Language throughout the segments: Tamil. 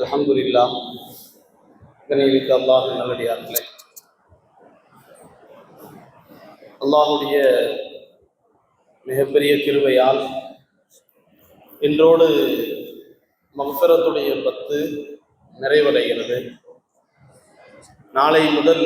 அலமதுல்லா கணிவிக்க அல்லாஹ் நல்லடியார்களே. அல்லாஹுடைய மிகப்பெரிய கிருவையால் இன்றோடு மகஃபிரத்துடைய பத்து நிறைவடைகிறது. நாளை முதல்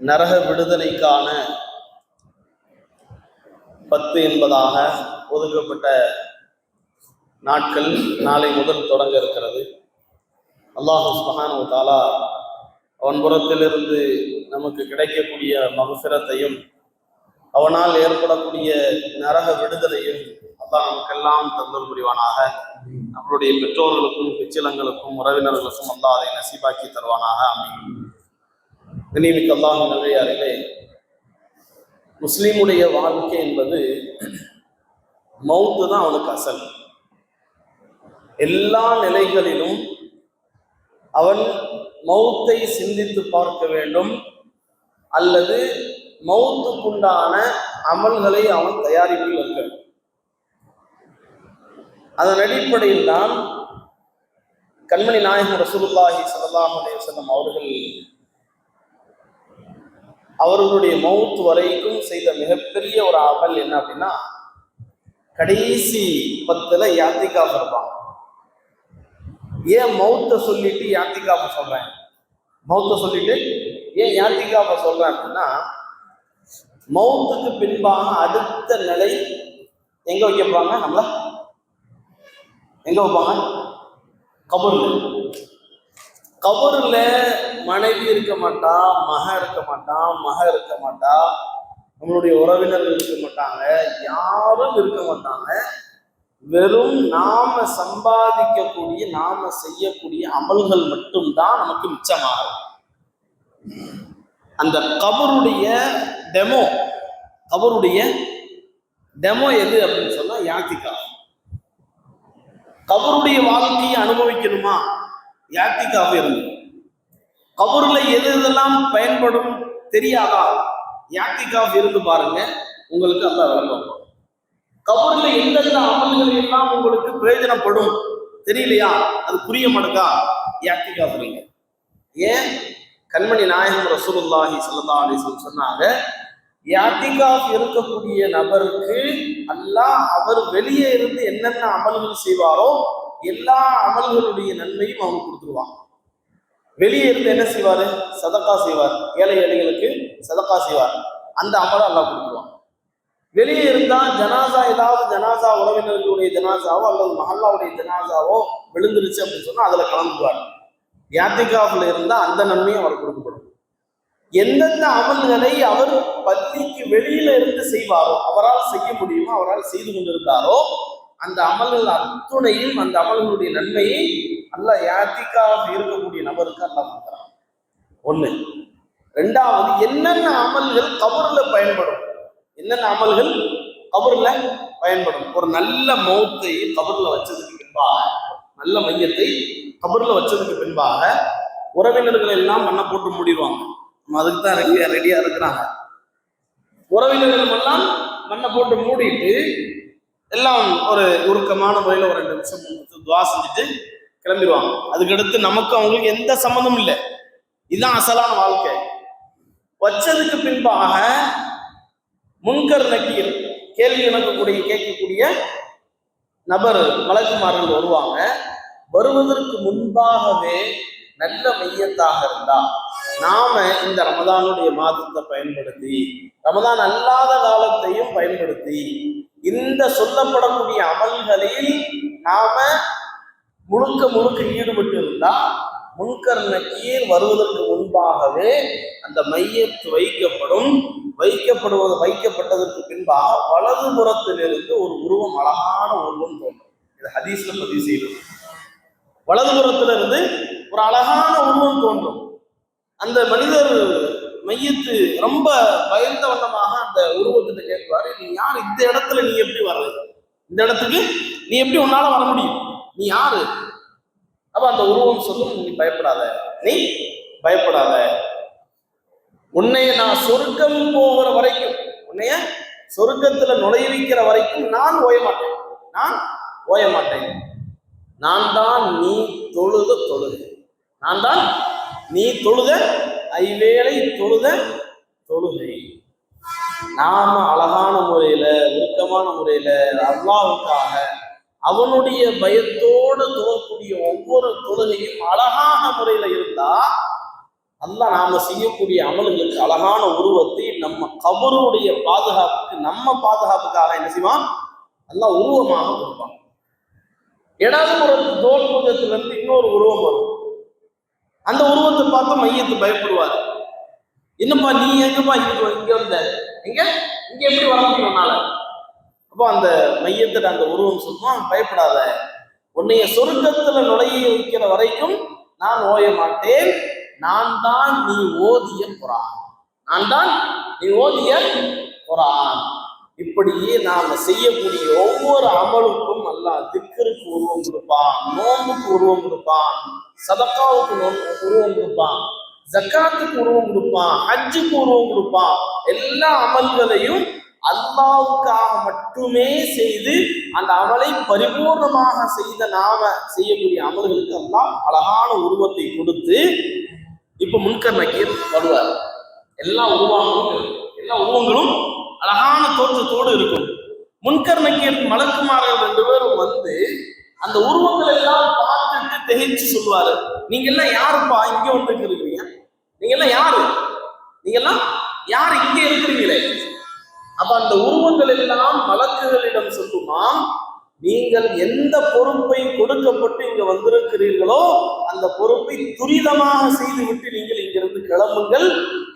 நரக விடுதலைக்கான பத்து என்பதாக ஒதுக்கப்பட்ட நாட்கள் நாளை முதல் தொடங்க இருக்கிறது. அல்லாஹு சுபஹானு தாலா அவன் புறத்திலிருந்து நமக்கு கிடைக்கக்கூடிய மகசிரத்தையும் அவனால் ஏற்படக்கூடிய நரக விடுதலையும் அல்லாஹ் நமக்கெல்லாம் தந்தல் புரிவானாக. நம்மளுடைய பெற்றோர்களுக்கும் பிச்சிலங்களுக்கும் உறவினர்களுக்கும் அல்லாஹ் அதை நசீபாக்கி தருவானாக. அமையும் நினைவுக்கு அல்லாஹ் நல்லையாரிலே முஸ்லீமுடைய வாழ்க்கை என்பது மவுத்து தான் அவனுக்கு அசல். எல்லா நிலைகளிலும் அவன் மௌத்தை சிந்தித்து பார்க்க வேண்டும் அல்லது மௌத்துக்குண்டான அமல்களை அவன் தயாரிப்பில் இருக்க அதன் அடிப்படையில் தான் கண்மணி நாயகம் ரசூலுல்லாஹி சல்லாஹ் அலேசல்லம் அவர்கள் அவர்களுடைய மௌத் வரைக்கும் செய்த மிகப்பெரிய ஒரு அமல் என்ன அப்படின்னா கடைசி பத்துல யாத்திகாஃப் இருப்பான் ஏன் மௌத்த சொல்லிட்டு யாத்திகாவை சொல்றேன்? மௌத்த சொல்லிட்டு ஏன் யாத்திகாவை சொல்றேன் அப்படின்னா மௌத்துக்கு பின்பாக அடுத்த நிலை எங்க வைக்கப்பாங்க நம்மள எங்க வைப்பாங்க? கபூர்ல. கபூர்ல மனைவி இருக்க மாட்டா மக இருக்க மாட்டான் மக இருக்க மாட்டா நம்மளுடைய உறவினர்கள் இருக்க மாட்டாங்க யாரும் இருக்க மாட்டாங்க. வெறும் நாம சம்பாதிக்கக்கூடிய நாம செய்யக்கூடிய அமல்கள் மட்டும்தான் நமக்கு மிச்சமாகும். அந்த கபருடைய டெமோ கபருடைய டெமோ எது அப்படின்னு சொன்னா யாத்திகா கபருடைய வாழ்க்கையை அனுபவிக்கணுமா? யாத்திகாவே இருந்து கபருல எது எதெல்லாம் பயன்படும் தெரியாதா? யாத்திகாஃப் இருந்து பாருங்க உங்களுக்கு அந்த விளம்பரம் கபூர்ல எந்தெந்த அமல்கள் எல்லாம் உங்களுக்கு பிரயோஜனப்படும்? தெரியலையா? அது புரிய மாட்டேங்கா. யாத்திகாஃப் இருங்க ஏன்? கண்மணி நாயகம் ரசூலுல்லாஹி ஸல்லல்லாஹு அலைஹி சொன்னாங்க யாத்திகாஃப் இருக்கக்கூடிய நபருக்கு அல்லாஹ் அவர் வெளியே இருந்து என்னென்ன அமல்கள் செய்வாரோ எல்லா அமல்களுடைய நன்மையும் அவங்க கொடுத்துருவாங்க. வெளியே இருந்து என்ன செய்வாரு? சதக்கா செய்வார். ஏழை ஏழைகளுக்கு சதக்கா செய்வார். அந்த அமலை அல்லாஹ் கொடுத்துருவாங்க வெளியே இருந்தா ஜனாசா ஏதாவது ஜனாசா உறவினர்களுடைய ஜனாசாவோ அல்லது மஹல்லாவுடைய ஜனாசாவோ விழுந்துருச்சு அப்படின்னு சொன்னா அதுல கலந்துவார் யாத்திகாவில் இருந்தா அந்த நன்மையும் அவர் கொடுக்கப்படும். எந்தெந்த அமல்களை அவர் பள்ளிக்கு வெளியில இருந்து செய்வாரோ அவரால் செய்ய முடியுமோ அவரால் செய்து கொண்டிருந்தாரோ அந்த அமல்கள் அத்துணையும் அந்த அமல்களுடைய நன்மையை அல்ல யாத்திக்காக இருக்கக்கூடிய நபருக்கு அல்ல கொடுக்குறான். ஒண்ணு. ரெண்டாவது என்னென்ன அமல்கள் கபூர்ல பயன்படும்? என்னென்ன அமல்கள்? கபர்ல பயன்படும். ஒரு நல்ல மௌத்தை கபர்ல வச்சதுக்கு பின்பாக நல்ல மையத்தை கபர்ல வச்சதுக்கு பின்பாக உறவினர்கள் எல்லாம் மண்ணை போட்டு மூடிடுவாங்க. நம்ம அதுக்கு தான் ரெடியா ரெடியா இருக்கிறாங்க. உறவினர்கள் எல்லாம் மண்ணை போட்டு மூடிட்டு எல்லாம் ஒரு உருக்கமான முறையில் ஒரு ரெண்டு நிமிஷம் மூணு நிமிஷம் துவா செஞ்சுட்டு கிளம்பிடுவாங்க. அதுக்கடுத்து நமக்கு அவங்களுக்கு எந்த சம்மந்தமும் இல்லை. இதுதான் அசலான வாழ்க்கை. வச்சதுக்கு பின்பாக முன்கர் நக்கீர் கேள்வி இணக்கக்கூடிய கேட்கக்கூடிய நபர் மலக்குமார்கள் வருவாங்க. வருவதற்கு முன்பாகவே நல்ல மையத்தாக இருந்தா நாம இந்த ரமதானுடைய மாதத்தை பயன்படுத்தி ரமதான் அல்லாத காலத்தையும் பயன்படுத்தி இந்த சொல்லப்படக்கூடிய அமல்களில் நாம முழுக்க முழுக்க ஈடுபட்டு இருந்தா முன்கர் நக்கீர் வருவதற்கு முன்பாகவே அந்த மையத்து வைக்கப்படும். வைக்கப்படுவது வைக்கப்பட்டதற்கு பின்பாக வலது புறத்திலிருந்து ஒரு உருவம் அழகான உருவம் தோன்றும். இது ஹதீஸ்ல பதிவு செய்யும் வலது புறத்திலிருந்து ஒரு அழகான உருவம் தோன்றும். அந்த மனிதர் மையத்து ரொம்ப பயந்த வண்ணமாக அந்த உருவத்திட்ட கேட்பாரு நீ யார்? இந்த இடத்துல நீ எப்படி வர்றது? இந்த இடத்துக்கு நீ எப்படி உன்னால வர முடியும்? நீ யாரு? அப்ப அந்த உருவம் சொல்லும் நீ பயப்படாத. நீ பயப்படாத. உன்னைய நான் சொர்க்கம் போகிற வரைக்கும் உன்னைய சொர்க்கத்துல நுழைவிக்கிற வரைக்கும் நான் ஓய மாட்டேன் நான் ஓய மாட்டேன் நான் தான் நீ தொழுத தொழுகை. நான் தான் நீ தொழுத ஐவேளை தொழுத தொழுகை. நாம அழகான முறையில உருக்கமான முறையில அல்லாவுக்காக அவனுடைய பயத்தோடு தொழக்கூடிய ஒவ்வொரு தொழுகையும் அழகான முறையில இருந்தா அல்லாஹ் நாம செய்யக்கூடிய அமல்களுக்கு அழகான உருவத்தை நம்ம கபருடைய பாதுகாப்புக்கு நம்ம பாதுகாப்புக்காக என்ன செய்வான்? நல்லா உருவமாக கொடுப்பான். இடதுபுறத்து தோல் பூஜத்திலிருந்து இன்னொரு உருவம் வரும். அந்த உருவத்தை பார்த்து மையத்தை பயப்படுவார். என்னப்பா நீ எங்கப்பா இங்க இங்க வந்த? எங்க? இங்க எப்படி வர முடியும்னால அப்போ அந்த மையத்துல அந்த உருவம் சொல்லுவான் பயப்படாத. உன்னைய சொர்க்கத்துல நுழைய வைக்கிற வரைக்கும் நான் ஓய மாட்டேன் நான் தான் நீ ஓதிய குரான். நான் தான் நீ ஓதிய குரான். இப்படியே நாம செய்யக்கூடிய ஒவ்வொரு அமலுக்கும் அல்லாஹ் திக்கருக்கு உருவம் கொடுப்பான் நோம்புக்கு உருவம் கொடுப்பான் சதக்காவுக்கு நோ- உருவம் கொடுப்பான் ஜக்காத்துக்கு உருவம் கொடுப்பான் ஹஜ்ஜுக்கு உருவம் கொடுப்பான். எல்லா அமல்களையும் அல்லாவுக்காக மட்டுமே செய்து அந்த அமலை பரிபூர்ணமாக செய்த நாம செய்யக்கூடிய அமல்களுக்கு அல்லாஹ் அழகான உருவத்தை கொடுத்து இப்ப முன்கர் நக்கீர் வருவார். எல்லா உருவங்களும் எல்லா உருவங்களும் அழகான தோற்றத்தோடு இருக்கும். முன்கர் நக்கீர் மலக்குமார்கள் ரெண்டு பேரும் வந்து அந்த உருவங்கள் எல்லாம் பார்த்துட்டு திகைச்சு சொல்லுவாரு. நீங்க எல்லாம் யாருப்பா இங்க வந்து இருக்கிறீங்க நீங்க எல்லாம் யாரு? நீங்க எல்லாம் யார் இங்கே இருக்கிறீங்களே? அப்ப அந்த உருவங்கள் எல்லாம் வழக்குகளிடம் சொல்லுமா? நீங்கள் எந்த பொறுப்பை கொடுக்கப்பட்டு இங்க வந்திருக்கிறீர்களோ அந்த பொறுப்பை துரிதமாக செய்துவிட்டு நீங்கள் இங்கிருந்து கிளம்புங்கள்.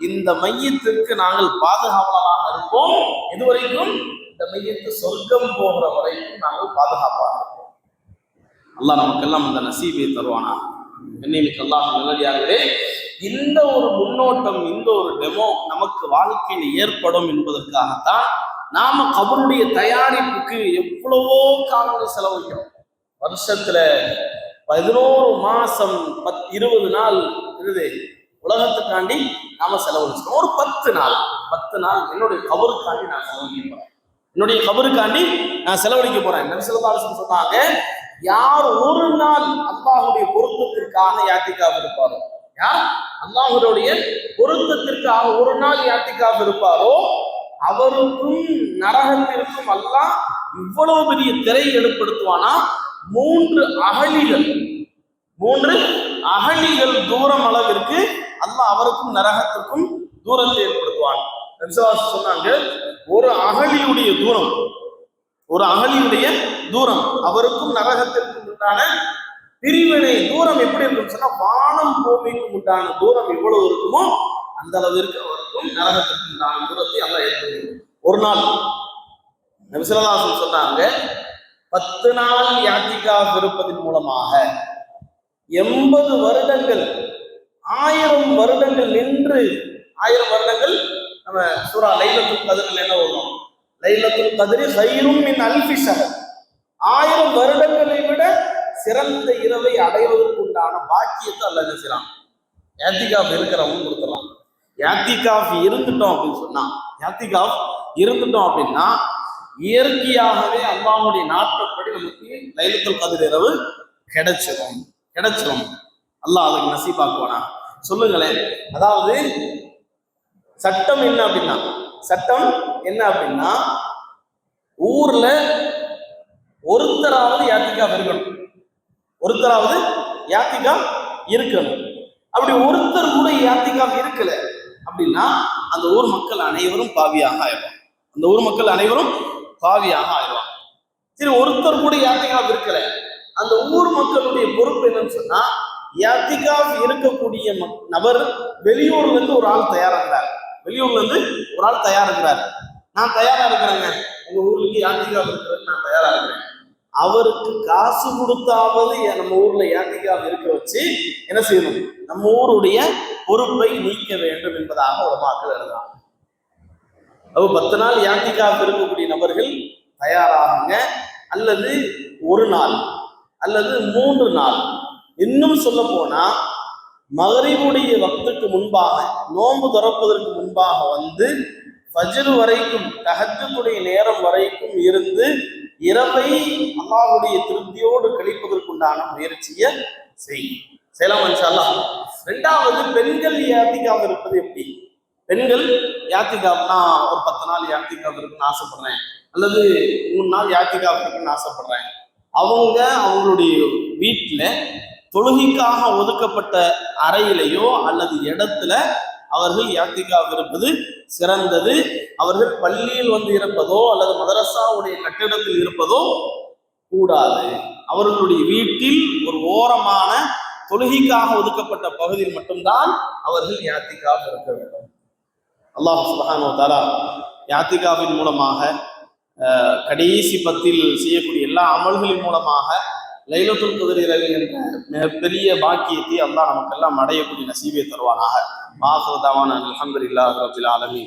இந்த மையத்திற்கு நாங்கள் பாதுகாவலராக இருப்போம். இதுவரைக்கும் இந்த மையத்து சொர்க்கம் போகிற வரைக்கும் நாங்கள் பாதுகாப்பாக இருப்போம். அல்லாஹ் நமக்கெல்லாம் அந்த நசீபை தருவானா? என்னைக்கு அல்லாஹ் நல்லடியாகவே இந்த ஒரு முன்னோட்டம் இந்த ஒரு டெமோ நமக்கு வாழ்க்கையில் ஏற்படும் என்பதற்காகத்தான் நாம கபருடைய தயாரிப்புக்கு எவ்வளவோ காலங்கள் செலவழிக்கிறோம். வருஷத்துல பதினோரு மாசம் பத் இருபது நாள் இருக்குது உலகத்துக்காண்டி நாம செலவழிச்சிடும் ஒரு பத்து நாள். பத்து நாள் என்னுடைய கபருக்காண்டி நான் செலவழிக்க போறேன். என்னுடைய கபருக்காண்டி நான் செலவழிக்க போறேன். நபிசல்லாசன் சொன்னாங்க யார் ஒரு நாள் அல்லாஹுடைய பொருத்தத்திற்காக யாத்திக்காக இருப்பாரோ? யார்? அல்லாஹுடைய பொருத்தத்திற்காக ஒரு நாள் யாத்திக்காக இருப்பாரோ? அவருக்கும் நரகத்திற்கும் எல்லாம் இவ்வளவு பெரிய திரை ஏற்படுத்துவானா? மூன்று அகழிகள். மூன்று அகழிகள் தூரம் அளவிற்கு அல்ல அவருக்கும் நரகத்திற்கும் தூரத்தை ஏற்படுத்துவான். சொன்னாங்க ஒரு அகழியுடைய தூரம் ஒரு அகழியுடைய தூரம் அவருக்கும் நரகத்திற்கும் உண்டான பிரிவினை தூரம் எப்படி இருக்கும் சொன்னா வானம் பூமிக்கும் உண்டான தூரம் எவ்வளவு இருக்குமோ அந்த அளவிற்கு அவருக்கும் நரகத்திற்கு உண்டான தூரத்தை அல்ல ஏற்படுத்தும் ஒரு நாள் நபிசல்லாசன் சொன்னாங்க பத்து நாள் யாத்திகா இருப்பதன் மூலமாக எண்பது வருடங்கள் ஆயிரம் வருடங்கள் நின்று ஆயிரம் வருடங்கள் நம்ம சூரா லைலத்துல் கதிரில் என்ன வரும் லைலத்துல் கதிரி சைரும் மின் அல்ஃபிஷன் ஆயிரம் வருடங்களை விட சிறந்த இரவை அடைவதற்கு உண்டான பாக்கியத்தை அல்ல செய்யலாம் யாத்திகாஃப் இருக்கிறவங்க கொடுத்த யாத்திகாஃப் இருந்துட்டோம் அப்படின்னு சொன்னா யாத்திகாஃப் இருந்துட்டோம் அப்படின்னா இயற்கையாகவே அல்லாஹ்வுடைய நாட்டப்படி நமக்கு லைலத்துல் கதிர் இரவு கிடைச்சிரும் கிடைச்சிரும். அல்லாஹ் அதுக்கு நசீபாக்குவானா சொல்லுங்களேன். அதாவது சட்டம் என்ன அப்படின்னா சட்டம் என்ன அப்படின்னா ஊர்ல ஒருத்தராவது யாத்திகா இருக்கணும். ஒருத்தராவது யாத்திகா இருக்கணும். அப்படி ஒருத்தர் கூட யாத்திகா இருக்கல அப்படின்னா அந்த ஊர் மக்கள் அனைவரும் பாவியாக ஆயிடுவாங்க. அந்த ஊர் மக்கள் அனைவரும் பாவியாக ஆயிடுவாங்க. சரி ஒருத்தர் கூட யாத்திகா இருக்கல. அந்த ஊர் மக்களுடைய பொறுப்பு என்னன்னு சொன்னா யாத்திகாஃப் இருக்கக்கூடிய நபர் வெளியூர்ல இருந்து ஒரு ஆள் தயாராகிறார். வெளியூர்ல இருந்து ஒரு ஆள் தயாராகிறார். நான் தயாரா இருக்கிறேங்க. உங்க ஊருக்கு யாத்திகாஃப் இருக்கிறது நான் தயாரா இருக்கிறேன். அவருக்கு காசு கொடுத்தாவது நம்ம ஊர்ல யாத்திகாஃப் இருக்க வச்சு என்ன செய்யணும்? நம்ம ஊருடைய பொறுப்பை நீக்க வேண்டும் என்பதாக ஒரு மக்கள் எழுதுறாங்க. அப்போ பத்து நாள் யாத்திகாஃப் இருக்கக்கூடிய நபர்கள் தயாராகுங்க. அல்லது ஒரு நாள் அல்லது மூன்று நாள். இன்னும் சொல்ல போனா மகரிவுடைய வக்துக்கு முன்பாக நோன்பு திறப்பதற்கு முன்பாக வந்து ஃபஜ்ர் வரைக்கும் தஹஜ்ஜுடைய நேரம் வரைக்கும் இருந்து இரவை அல்லாஹுடைய திருப்தியோடு கழிப்பதற்குண்டான முயற்சியை செய்யும் செய்யலாம் ரெண்டாவது பெண்கள் யாத்திகாவ் இருப்பது எப்படி? பெண்கள் யாத்திகாவுனா ஒரு பத்து நாள் யாத்திகாவ் இருக்குன்னு ஆசைப்படுறேன். அல்லது மூணு நாள் யாத்திகாவ் இருக்குன்னு ஆசைப்படுறேன். அவங்க அவங்களுடைய வீட்டில் தொழுகைக்காக ஒதுக்கப்பட்ட அறையிலையோ அல்லது இடத்துல அவர்கள் யாத்திகாவ் இருப்பது சிறந்தது. அவர்கள் பள்ளியில் வந்து இருப்பதோ அல்லது மதரசாவுடைய கட்டிடத்தில் இருப்பதோ கூடாது. அவர்களுடைய வீட்டில் ஒரு ஓரமான தொழுகைக்காக ஒதுக்கப்பட்ட பகுதியில் மட்டும்தான் அவர்கள் யாத்திகாவ் இருக்க வேண்டும். அல்லாஹ் சுபஹானு தாலா யாத்திகாவின் மூலமாக கடைசி பத்தில் செய்யக்கூடிய எல்லா அமல்களின் மூலமாக லைலத்துல் குதிரை என்ற மிகப்பெரிய பாக்கியத்தை அல்லாஹ் நமக்கெல்லாம் அடையக்கூடிய நசீபை தருவானாக. மாஹுதாவான அல்ஹம்துலில்லாஹி ரபுல் ஆலமி